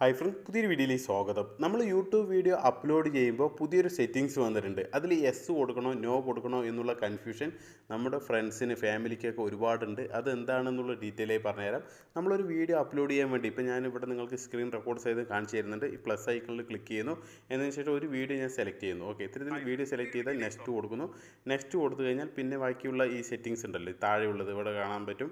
Hi friends പുതിയൊരു വീഡിയോയിലേക്ക് സ്വാഗതം. നമ്മൾ യൂട്യൂബ് വീഡിയോ അപ്ലോഡ് ചെയ്യുമ്പോൾ പുതിയൊരു സെറ്റിങ്സ് വന്നിട്ടുണ്ട്. അതിൽ എസ് കൊടുക്കണോ നോ കൊടുക്കണോ എന്നുള്ള കൺഫ്യൂഷൻ നമ്മുടെ ഫ്രണ്ട്സിന് ഫാമിലിക്കൊക്കെ ഒരുപാടുണ്ട്. അത് എന്താണെന്നുള്ള ഡീറ്റെയിൽ പറഞ്ഞുതരാം. നമ്മളൊരു വീഡിയോ അപ്ലോഡ് ചെയ്യാൻ വേണ്ടി ഇപ്പോൾ ഞാനിവിടെ നിങ്ങൾക്ക് സ്ക്രീൻ റെക്കോർഡ് ചെയ്ത് കാണിച്ചു തരുന്നുണ്ട്. ഈ പ്ലസ് ഐക്കണിൽ ക്ലിക്ക് ചെയ്യുന്നു. എന്നതിന് ശേഷം ഒരു വീഡിയോ ഞാൻ സെലക്ട് ചെയ്യുന്നു. ഓക്കെ ഇത്തരത്തിൽ വീഡിയോ സെലക്ട് ചെയ്താൽ നെക്സ്റ്റ് കൊടുക്കുന്നു. നെക്സ്റ്റ് കൊടുത്തു കഴിഞ്ഞാൽ പിന്നെ ബാക്കിയുള്ള ഈ സെറ്റിങ്സ് ഉണ്ടല്ലോ താഴെയുള്ളത് ഇവിടെ കാണാൻ പറ്റും.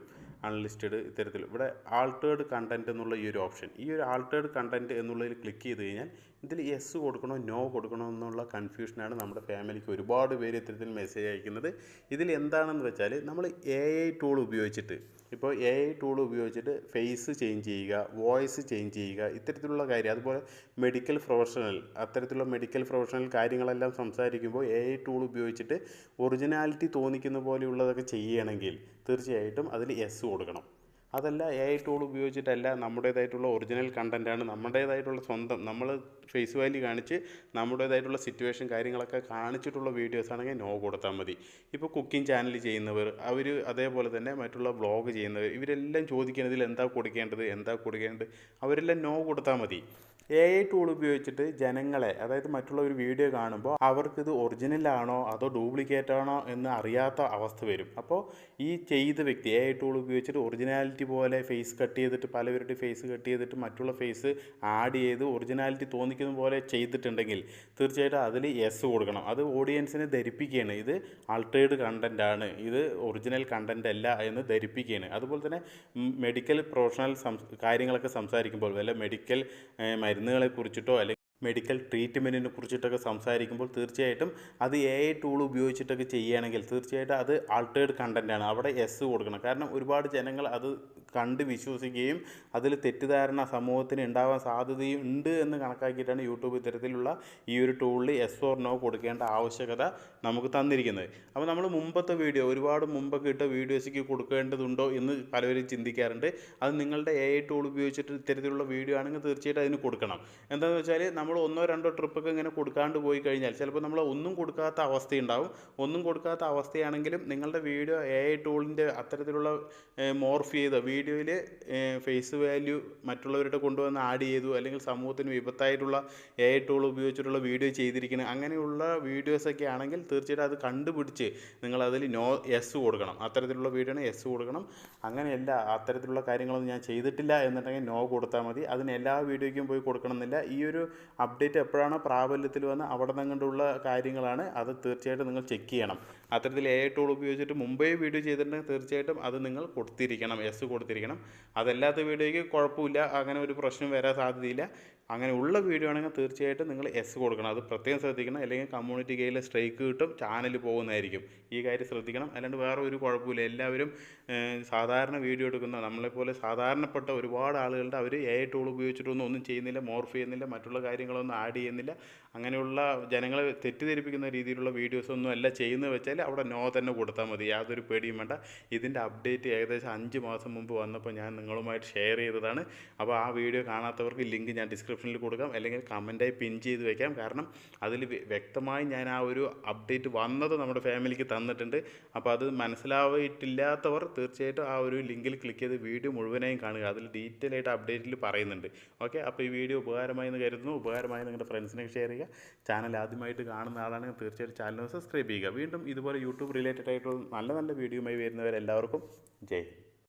അൺലിസ്റ്റഡ് ഇത്തരത്തിൽ. ഇവിടെ ആൾട്ടേഡ് കണ്ടന്റ് എന്നുള്ള ഈ ഒരു ഓപ്ഷൻ ഈ ഒരു ആൾട്ടേഡ് കണ്ടന്റ് എന്നുള്ളതിൽ ക്ലിക്ക് ചെയ്ത് കഴിഞ്ഞാൽ ഇതിൽ എസ് കൊടുക്കണോ നോ കൊടുക്കണോ എന്നുള്ള കൺഫ്യൂഷനാണ് നമ്മുടെ ഫാമിലിക്ക് ഒരുപാട് പേര് ഇത്തരത്തിൽ മെസ്സേജ് അയക്കുന്നത്. ഇതിൽ എന്താണെന്ന് വെച്ചാൽ നമ്മൾ എ ഐ ടൂൾ ഉപയോഗിച്ചിട്ട് ഇപ്പോൾ എ ഐ ടൂൾ ഉപയോഗിച്ചിട്ട് ഫേസ് ചേഞ്ച് ചെയ്യുക വോയിസ് ചേഞ്ച് ചെയ്യുക ഇത്തരത്തിലുള്ള കാര്യം അതുപോലെ മെഡിക്കൽ പ്രൊഫഷണൽ അത്തരത്തിലുള്ള മെഡിക്കൽ പ്രൊഫഷണൽ കാര്യങ്ങളെല്ലാം സംസാരിക്കുമ്പോൾ എ ഐ ടൂൾ ഉപയോഗിച്ചിട്ട് ഒറിജിനാലിറ്റി തോന്നിക്കുന്ന പോലെയുള്ളതൊക്കെ ചെയ്യുകയാണെങ്കിൽ തീർച്ചയായിട്ടും അതിൽ എസ് കൊടുക്കണം. അതല്ല എ ഐ ടൂൾ ഉപയോഗിച്ചിട്ടല്ല നമ്മുടേതായിട്ടുള്ള ഒറിജിനൽ കണ്ടന്റാണ് നമ്മുടേതായിട്ടുള്ള സ്വന്തം നമ്മൾ ഫേസ് വാല്യൂ കാണിച്ച് നമ്മുടേതായിട്ടുള്ള സിറ്റുവേഷൻ കാര്യങ്ങളൊക്കെ കാണിച്ചിട്ടുള്ള വീഡിയോസ് ആണെങ്കിൽ നോ കൊടുത്താൽ മതി. ഇപ്പോൾ കുക്കിംഗ് ചാനൽ ചെയ്യുന്നവർ അവർ അതേപോലെ തന്നെ മറ്റുള്ള വ്ളോഗ് ചെയ്യുന്നവർ ഇവരെല്ലാം ചോദിക്കുന്നതിൽ എന്താ കൊടുക്കേണ്ടത് എന്താ കൊടുക്കേണ്ടത് അവരെല്ലാം നോ കൊടുത്താൽ മതി. എ ഐ ടൂൾ ഉപയോഗിച്ചിട്ട് ജനങ്ങളെ അതായത് മറ്റുള്ള ഒരു വീഡിയോ കാണുമ്പോൾ അവർക്കിത് ഒറിജിനൽ ആണോ അതോ ഡ്യൂപ്ലിക്കേറ്റ് ആണോ എന്ന് അറിയാത്ത അവസ്ഥ വരും. അപ്പോൾ ഈ ചെയ്ത വ്യക്തി എ ഐ ടൂൾ ഉപയോഗിച്ചിട്ട് ഒറിജിനാലിറ്റി പോലെ ഫേസ് കട്ട് ചെയ്തിട്ട് പലവരുടെ ഫേസ് കട്ട് ചെയ്തിട്ട് മറ്റുള്ള ഫേസ് ആഡ് ചെയ്ത് ഒറിജിനാലിറ്റി തോന്നിക്കുന്ന പോലെ ചെയ്തിട്ടുണ്ടെങ്കിൽ തീർച്ചയായിട്ടും അതിൽ യെസ് കൊടുക്കണം. അത് ഓഡിയൻസിനെ ധരിപ്പിക്കുകയാണ്. ഇത് ആൾട്ടേഡ് കണ്ടന്റ് ആണ്. ഇത് ഒറിജിനൽ കണ്ടന്റ് അല്ല എന്ന് ധരിപ്പിക്കുകയാണ്. അതുപോലെ തന്നെ മെഡിക്കൽ പ്രൊഫഷണൽ കാര്യങ്ങളൊക്കെ സംസാരിക്കുമ്പോൾ വല്ല മെഡിക്കൽ മരുന്നുകളെ കുറിച്ചിട്ടോ അല്ലെങ്കിൽ മെഡിക്കൽ ട്രീറ്റ്മെന്റിനെ കുറിച്ചിട്ടൊക്കെ സംസാരിക്കുമ്പോൾ തീർച്ചയായിട്ടും അത് എ ഐ ടൂൾ ഉപയോഗിച്ചിട്ടൊക്കെ ചെയ്യുകയാണെങ്കിൽ തീർച്ചയായിട്ടും അത് ആൾട്ടേർഡ് കണ്ടന്റാണ് അവിടെ എസ് കൊടുക്കണം. കാരണം ഒരുപാട് ജനങ്ങൾ അത് കണ്ട് വിശ്വസിക്കുകയും അതിൽ തെറ്റിദ്ധാരണ സമൂഹത്തിന് ഉണ്ടാവാൻ സാധ്യതയും ഉണ്ട് എന്ന് കണക്കാക്കിയിട്ടാണ് യൂട്യൂബ് ഇത്തരത്തിലുള്ള ഈ ഒരു ടൂളിൽ എസ് ഓർ നോ കൊടുക്കേണ്ട ആവശ്യകത നമുക്ക് തന്നിരിക്കുന്നത്. അപ്പോൾ നമ്മൾ മുമ്പത്തെ വീഡിയോ ഒരുപാട് മുമ്പൊക്കെ ഇട്ട വീഡിയോസിക്ക് കൊടുക്കേണ്ടതുണ്ടോ എന്ന് പലവരും ചിന്തിക്കാറുണ്ട്. അത് നിങ്ങളുടെ എ ഐ ടൂൾ ഉപയോഗിച്ചിട്ട് ഇത്തരത്തിലുള്ള വീഡിയോ ആണെങ്കിൽ തീർച്ചയായിട്ടും അതിന് കൊടുക്കണം. എന്താണെന്ന് വെച്ചാൽ നമ്മൾ ഒന്നോ രണ്ടോ ട്രിപ്പൊക്കെ ഇങ്ങനെ കൊടുക്കാണ്ട് പോയി കഴിഞ്ഞാൽ ചിലപ്പോൾ നമ്മൾ ഒന്നും കൊടുക്കാത്ത അവസ്ഥയുണ്ടാവും. ഒന്നും കൊടുക്കാത്ത അവസ്ഥയാണെങ്കിലും നിങ്ങളുടെ വീഡിയോ എ ഐ ടൂളിന്റെ അത്തരത്തിലുള്ള മോർഫ് ചെയ്ത വീഡിയോയിൽ ഫേസ് വാല്യൂ മറ്റുള്ളവരുടെ കൊണ്ടുവന്ന് ആഡ് ചെയ്തു അല്ലെങ്കിൽ സമൂഹത്തിന് വിപത്തായിട്ടുള്ള എ ഐ ടൂൾ ഉപയോഗിച്ചിട്ടുള്ള വീഡിയോ ചെയ്തിരിക്കുന്നത് അങ്ങനെയുള്ള വീഡിയോസൊക്കെ ആണെങ്കിൽ തീർച്ചയായിട്ടും അത് കണ്ടുപിടിച്ച് നിങ്ങൾ അതിൽ നോ എസ് കൊടുക്കണം. അത്തരത്തിലുള്ള വീഡിയോ എസ് കൊടുക്കണം. അങ്ങനെയല്ല അത്തരത്തിലുള്ള കാര്യങ്ങളൊന്നും ഞാൻ ചെയ്തിട്ടില്ല എന്നുണ്ടെങ്കിൽ നോ കൊടുത്താൽ മതി. അതിന് എല്ലാ വീഡിയോയ്ക്കും പോയി കൊടുക്കണമെന്നില്ല. ഈ ഒരു അപ്ഡേറ്റ് എപ്പോഴാണ് പ്രാബല്യത്തിൽ വന്ന് അവിടെ നിന്നുകൊണ്ടുള്ള കാര്യങ്ങളാണ്. അത് തീർച്ചയായിട്ടും നിങ്ങൾ ചെക്ക് ചെയ്യണം. അത്തരത്തിൽ എ ഐ ടൂൾ ഉപയോഗിച്ചിട്ട് മുമ്പേ വീഡിയോ ചെയ്തിട്ടുണ്ടെങ്കിൽ തീർച്ചയായിട്ടും അത് നിങ്ങൾ കൊടുത്തിരിക്കണം. എസ് കൊടുത്തിരിക്കണം. അതല്ലാത്ത വീഡിയോയ്ക്ക് കുഴപ്പമില്ല. അങ്ങനെ ഒരു പ്രശ്നം വരാൻ സാധ്യതയില്ല. അങ്ങനെ ഉള്ള വീഡിയോ ആണെങ്കിൽ തീർച്ചയായിട്ടും നിങ്ങൾ എസ് കൊടുക്കണം. അത് പ്രത്യേകം ശ്രദ്ധിക്കണം. അല്ലെങ്കിൽ കമ്മ്യൂണിറ്റി കയ്യിൽ സ്ട്രൈക്ക് കിട്ടും ചാനൽ പോകുന്നതായിരിക്കും. ഈ കാര്യം ശ്രദ്ധിക്കണം. അല്ലാണ്ട് വേറെ ഒരു കുഴപ്പമില്ല. എല്ലാവരും സാധാരണ വീഡിയോ എടുക്കുന്ന നമ്മളെപ്പോലെ സാധാരണപ്പെട്ട ഒരുപാട് ആളുകളുടെ അവർ എ ടൂൾ ഉപയോഗിച്ചിട്ടൊന്നും ഒന്നും ചെയ്യുന്നില്ല മോർഫ് ചെയ്യുന്നില്ല മറ്റുള്ള കാര്യങ്ങളൊന്നും ആഡ് ചെയ്യുന്നില്ല. അങ്ങനെയുള്ള ജനങ്ങളെ തെറ്റിദ്ധരിപ്പിക്കുന്ന രീതിയിലുള്ള വീഡിയോസൊന്നും അല്ല ചെയ്യുന്നത് വെച്ചാൽ അവിടെ നോ തന്നെ കൊടുത്താൽ മതി. യാതൊരു പേടിയും വേണ്ട. ഇതിന്റെ അപ്ഡേറ്റ് ഏകദേശം അഞ്ച് മാസം മുമ്പ് വന്നപ്പോൾ ഞാൻ നിങ്ങളുമായിട്ട് ഷെയർ ചെയ്തതാണ്. അപ്പോൾ ആ വീഡിയോ കാണാത്തവർക്ക് ലിങ്ക് ഞാൻ ഡിസ്ക്രിപ്ഷനിൽ കൊടുക്കാം. അല്ലെങ്കിൽ കമന്റായി പിൻ ചെയ്ത് വെക്കാം. കാരണം അതിൽ വ്യക്തമായി ഞാൻ ആ ഒരു അപ്ഡേറ്റ് വന്നത് നമ്മുടെ ഫാമിലിക്ക് തന്നിട്ടുണ്ട്. അപ്പോൾ അത് മനസ്സിലാവിട്ടില്ലാത്തവർ തീർച്ചയായിട്ടും ആ ഒരു ലിങ്കിൽ ക്ലിക്ക് ചെയ്ത് വീഡിയോ മുഴുവനായും കാണുക. അതിൽ ഡീറ്റെയിൽ ആയിട്ട് അപ്ഡേറ്റിൽ പറയുന്നുണ്ട്. ഓക്കെ അപ്പോൾ ഈ വീഡിയോ ഉപകാരമായി എന്ന് കരുതുന്നു. ഉപകാരമായി നിങ്ങളുടെ ഫ്രണ്ട്സിനെ ഷെയർ ചെയ്യുക. ചാനൽ ആദ്യമായിട്ട് കാണുന്ന ആളാണെങ്കിൽ തീർച്ചയായിട്ടും ചാനൽ സബ്സ്ക്രൈബ് ചെയ്യുക. വീണ്ടും ഇതുപോലെ യൂട്യൂബ് റിലേറ്റഡ് ആയിട്ടുള്ള നല്ല നല്ല വീഡിയോയുമായി വരുന്നവരെല്ലാവർക്കും ജയ്